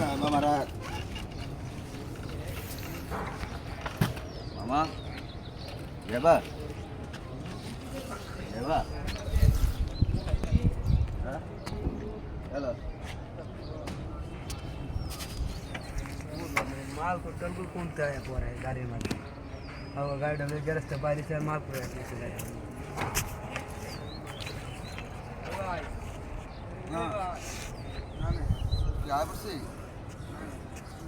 अब माल को कंट्रोल कौन सा है पोरा है गाड़ी में। अब गाड़ी में गरज से बारिश है माल पूरा है। हाँ। ड्राइवर से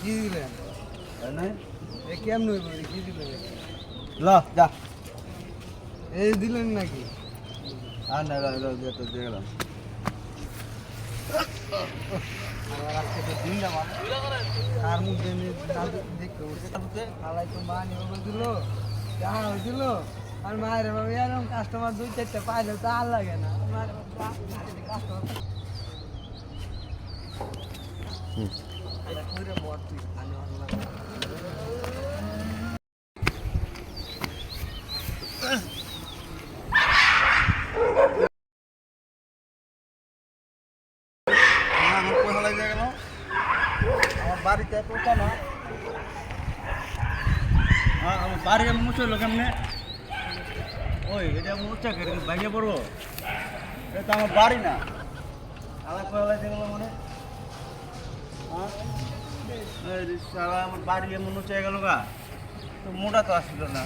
কি দিলেন এ কেমন হইব? কি দিলেন লা যা। এই দিলেন নাকি? আর না লা লা তো দিয়ে আমার আজকে তো দিন যাবা তার মধ্যে দেখতে উঠছে আলাই তো মা নিয়ে যা হয়েছিল। আর মায়ের বাবা এরকম কাস্টমার দুই চারটে পাইলে তো আর লাগে না। মায়ের কাস্টমার বাড়িতে পোতা না আমার বাড়ি আমি মুছলো কেমনে? ওই এটা ভাঙে পড়ব এটা আমার বাড়ি না কোথা লাগে গেল মানে এই রে শালা আমার বাড়ি এমন উঁচে গেল গা তো মোটা তো আসলো না।